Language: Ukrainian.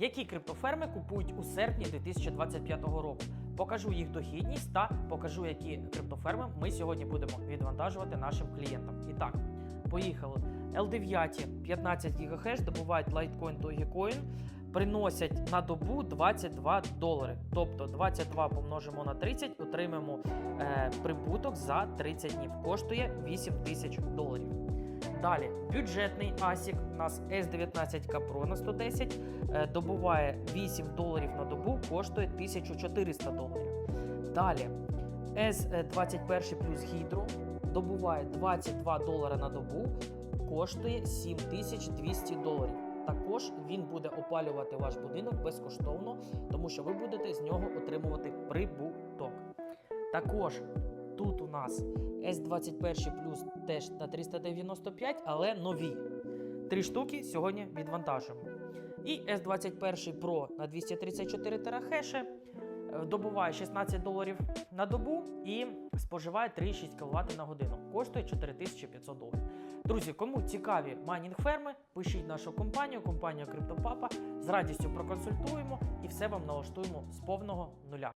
Які криптоферми купують у серпні 2025 року? Покажу їх дохідність та покажу, які криптоферми ми сьогодні будемо відвантажувати нашим клієнтам. І так, поїхали. L9 15 ГГц добувають Litecoin Dogecoin, приносять на добу 22 долари. Тобто 22 помножимо на 30, отримаємо е, прибуток за 30 днів. Коштує 8 тисяч доларів. Далі бюджетний ASIC у нас S19K на 110 е, добуває 8 доларів на добу, коштує 1400 доларів. Далі S21 плюс Hydro добуває 22 долари на добу, коштує 7200 доларів. Також він буде опалювати ваш будинок безкоштовно, тому що ви будете з нього отримувати прибуток. Також тут у нас S21 плюс теж на 395, але нові. Три штуки сьогодні відвантажимо. І S21 Pro на 234 терахеші е, добуває 16 доларів на добу і споживає 3,6 кВт на годину. Коштує 4500 доларів. Друзі, кому цікаві майнінг ферми, пишіть нашу компанію, компанію CryptoPapa. З радістю проконсультуємо і все вам налаштуємо з повного нуля.